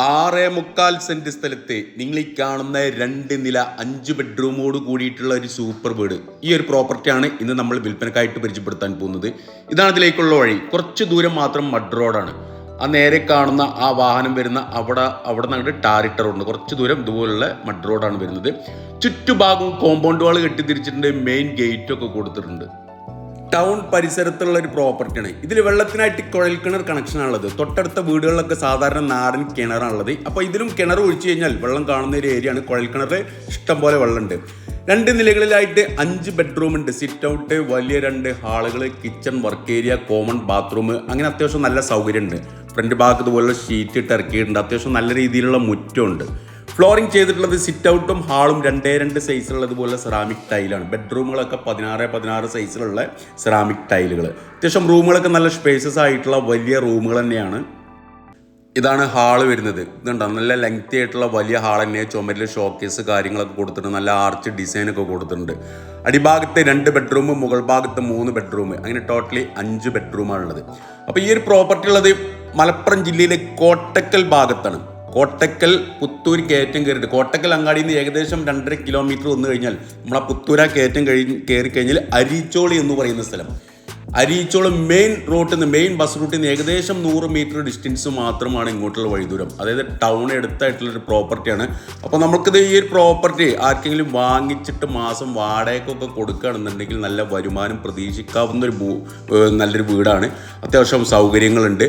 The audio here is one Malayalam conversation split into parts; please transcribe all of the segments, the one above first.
ആറേ മുക്കാൽ സെന്റ് സ്ഥലത്ത് നിങ്ങൾ ഈ കാണുന്ന രണ്ട് നില അഞ്ച് ബെഡ്റൂമോട് കൂടിയിട്ടുള്ള ഒരു സൂപ്പർ വീട്. ഈ ഒരു പ്രോപ്പർട്ടിയാണ് ഇന്ന് നമ്മൾ വിൽപ്പനക്കായിട്ട് പരിചയപ്പെടുത്താൻ പോകുന്നത്. ഇതാണ് ഇതിലേക്കുള്ള വഴി. കുറച്ച് ദൂരം മാത്രം മഡ് റോഡാണ്. ആ നേരെ കാണുന്ന ആ വാഹനം വരുന്ന അവിടെ അവിടെ നിന്ന് അങ്ങോട്ട് റോഡുണ്ട് കുറച്ച് ദൂരം ഇതുപോലുള്ള മഡ് റോഡാണ് വരുന്നത്. ചുറ്റുഭാഗവും കോമ്പൗണ്ട് വാൾ കെട്ടിത്തിരിച്ചിട്ടുണ്ട്. മെയിൻ ഗേറ്റ് ഒക്കെ കൊടുത്തിട്ടുണ്ട്. ടൗൺ പരിസരത്തുള്ള ഒരു പ്രോപ്പർട്ടിയാണ്. ഇതിൽ വെള്ളത്തിനായിട്ട് കുഴൽ കിണർ കണക്ഷനാണുള്ളത്. തൊട്ടടുത്ത വീടുകളിലൊക്കെ സാധാരണ നാടൻ കിണറാണുള്ളത്. അപ്പോൾ ഇതിലും കിണർ ഒഴിച്ചു കഴിഞ്ഞാൽ വെള്ളം കാണുന്ന ഒരു ഏരിയയാണ് കുഴൽ കിണർ ഇഷ്ടം പോലെ വെള്ളമുണ്ട്. രണ്ട് നിലകളിലായിട്ട് അഞ്ച് ബെഡ്റൂം ഉണ്ട്. സിറ്റ് ഔട്ട് വലിയ രണ്ട് ഹാളുകൾ kitchen work area common bathroom അങ്ങനെ അത്യാവശ്യം നല്ല സൗകര്യമുണ്ട്. ഫ്രണ്ട് ഭാഗത്ത് പോലുള്ള ഷീറ്റ് ഇട്ട് ഇറക്കിയിട്ടുണ്ട്. അത്യാവശ്യം നല്ല രീതിയിലുള്ള മുറ്റമുണ്ട്. ഫ്ലോറിംഗ് ചെയ്തിട്ടുള്ളത് സിറ്റ് ഔട്ടും ഹാളും രണ്ടേ രണ്ട് സൈസിലുള്ളതുപോലെ സെറാമിക് ടൈലാണ് ബെഡ്റൂമുകളൊക്കെ പതിനാറ് പതിനാറ് സൈസിലുള്ള സെറാമിക് ടൈലുകൾ അത്യാവശ്യം റൂമുകളൊക്കെ നല്ല സ്പേസസ് ആയിട്ടുള്ള വലിയ റൂമുകൾ തന്നെയാണ്. ഇതാണ് ഹാൾ വരുന്നത്. ഇതുണ്ടോ? നല്ല ലെങ്തി ആയിട്ടുള്ള വലിയ ഹാൾ തന്നെ. ചുമരിൽ ഷോക്കേസ് കാര്യങ്ങളൊക്കെ കൊടുത്തിട്ടുണ്ട്. നല്ല ആർച്ച് ഡിസൈനൊക്കെ കൊടുത്തിട്ടുണ്ട്. അടിഭാഗത്ത് രണ്ട് ബെഡ്റൂം മുകൾ ഭാഗത്ത് മൂന്ന് ബെഡ്റൂം അങ്ങനെ ടോട്ടലി അഞ്ച് ബെഡ്റൂമാണുള്ളത് അപ്പോൾ ഈ ഒരു പ്രോപ്പർട്ടി ഉള്ളത് മലപ്പുറം ജില്ലയിലെ കോട്ടക്കൽ ഭാഗത്താണ്. കോട്ടക്കൽ പുത്തൂർ കയറ്റം കയറിയിട്ട് കോട്ടക്കൽ അങ്ങാടിയിൽ നിന്ന് ഏകദേശം രണ്ടര കിലോമീറ്റർ വന്നു കഴിഞ്ഞാൽ നമ്മളെ പുത്തൂര കയറ്റം കഴിഞ്ഞ് കയറി കഴിഞ്ഞാൽ അരീച്ചോളി എന്ന് പറയുന്ന സ്ഥലം. അരീച്ചോളം മെയിൻ റൂട്ടിൽ നിന്ന് മെയിൻ ബസ് റൂട്ടിൽ നിന്ന് ഏകദേശം നൂറ് മീറ്റർ ഡിസ്റ്റൻസ് മാത്രമാണ് ഇങ്ങോട്ടുള്ള വഴിദൂരം. അതായത് ടൗൺ അടുത്തായിട്ടുള്ളൊരു പ്രോപ്പർട്ടിയാണ് അപ്പോൾ നമുക്കിത് ഈ ഒരു പ്രോപ്പർട്ടി ആർക്കെങ്കിലും വാങ്ങിച്ചിട്ട് മാസം വാടകയ്ക്കൊക്കെ കൊടുക്കുകയാണെന്നുണ്ടെങ്കിൽ നല്ല വരുമാനം പ്രതീക്ഷിക്കാവുന്ന ഒരു നല്ലൊരു വീടാണ്. അത്യാവശ്യം സൗകര്യങ്ങളുണ്ട്.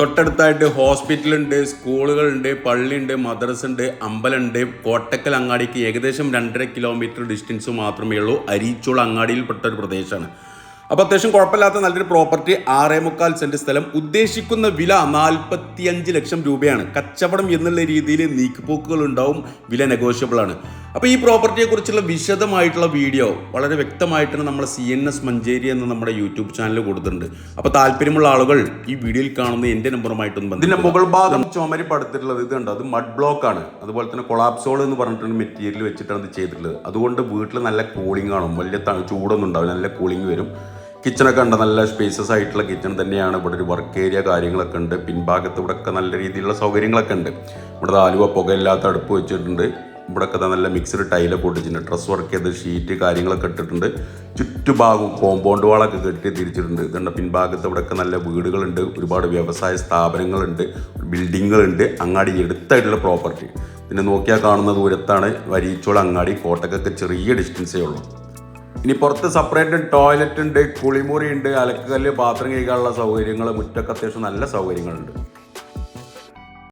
തൊട്ടടുത്തായിട്ട് ഹോസ്പിറ്റലുണ്ട് സ്കൂളുകളുണ്ട് പള്ളിയുണ്ട് മദ്രസ ഉണ്ട് അമ്പലമുണ്ട്. കോട്ടക്കൽ അങ്ങാടിക്ക് ഏകദേശം രണ്ടര കിലോമീറ്റർ ഡിസ്റ്റൻസ് മാത്രമേ ഉള്ളൂ. അരീച്ചോൾ അങ്ങാടിയിൽപ്പെട്ട ഒരു പ്രദേശമാണ്. അപ്പോൾ അത്യാവശ്യം കുഴപ്പമില്ലാത്ത നല്ലൊരു പ്രോപ്പർട്ടി ആറേ മുക്കാൽ സെന്റ് സ്ഥലം. ഉദ്ദേശിക്കുന്ന വില നാൽപ്പത്തിയഞ്ച് ലക്ഷം രൂപയാണ്. കച്ചവടം എന്നുള്ള രീതിയിൽ നീക്കുപോക്കുകൾ ഉണ്ടാവും വില നെഗോഷ്യബിൾ ആണ്. അപ്പോൾ ഈ പ്രോപ്പർട്ടിയെ കുറിച്ചുള്ള വിശദമായിട്ടുള്ള വീഡിയോ വളരെ വ്യക്തമായിട്ടാണ് നമ്മുടെ സി എൻ എസ് മഞ്ചേരി എന്ന നമ്മുടെ യൂട്യൂബ് ചാനൽ കൊടുത്തിട്ടുണ്ട്. അപ്പോൾ താല്പര്യമുള്ള ആളുകൾ ഈ വീഡിയോയിൽ കാണുന്ന എന്റെ നമ്പറുമായിട്ടൊന്നും ഇതിന്റെ മുകൾ ഭാഗം ചുമരി പടുത്തിട്ടുള്ളത് ഇത് കണ്ടോ? അത് മഡ് ബ്ലോക്ക് ആണ്. അതുപോലെ തന്നെ കൊളാപ്സോൾ എന്ന് പറഞ്ഞിട്ടുള്ള മെറ്റീരിയൽ വെച്ചിട്ടാണ് ഇത് ചെയ്തിട്ടുള്ളത്. അതുകൊണ്ട് വീട്ടിൽ നല്ല കൂളിംഗ് കാണും. വലിയ ചൂടൊന്നും ഉണ്ടാവില്ല. നല്ല കൂളിംഗ് വരും. കിച്ചണൊക്കെ ഉണ്ട്. നല്ല സ്പേസസ് ആയിട്ടുള്ള കിച്ചൺ തന്നെയാണ്. ഇവിടെ ഒരു വർക്ക് ഏരിയ കാര്യങ്ങളൊക്കെ ഉണ്ട്. പിൻഭാഗത്ത് ഇവിടെ ഒക്കെ നല്ല രീതിയിലുള്ള സൗകര്യങ്ങളൊക്കെ ഉണ്ട്. ഇവിടെ ആലുവ പുകയില്ലാത്ത അടുപ്പ് വെച്ചിട്ടുണ്ട്. ഇവിടെ ഒക്കെ നല്ല മിക്സഡ് ടൈലൊക്കെ പൊട്ടിച്ചിട്ടുണ്ട്. ഡ്രസ് വർക്ക് ചെയ്ത് ഷീറ്റ് കാര്യങ്ങളൊക്കെ ഇട്ടിട്ടുണ്ട്. ചുറ്റുഭാഗവും കോമ്പൗണ്ട് വാളൊക്കെ കെട്ടി തിരിച്ചിട്ടുണ്ട്. ഇതുണ്ട് പിൻഭാഗത്ത് ഇവിടെയൊക്കെ നല്ല വീടുകളുണ്ട്. ഒരുപാട് വ്യവസായ സ്ഥാപനങ്ങളുണ്ട്. ബിൽഡിങ്ങുകളുണ്ട്. അങ്ങാടി എടുത്തായിട്ടുള്ള പ്രോപ്പർട്ടി പിന്നെ നോക്കിയാൽ കാണുന്ന ദൂരത്താണ് വരീച്ചോൾ അങ്ങാടി. കോട്ടക്കൊക്കെ ചെറിയ ഡിസ്റ്റൻസേ ഉള്ളൂ. ഇനി പുറത്ത് സെപ്പറേറ്റ് ടോയ്ലറ്റ് ഉണ്ട് കുളിമുറി ഉണ്ട് അലക്കുകല്ല് പാത്രം കഴിക്കാനുള്ള സൗകര്യങ്ങൾ മുറ്റൊക്കെ അത്യാവശ്യം നല്ല സൗകര്യങ്ങളുണ്ട്.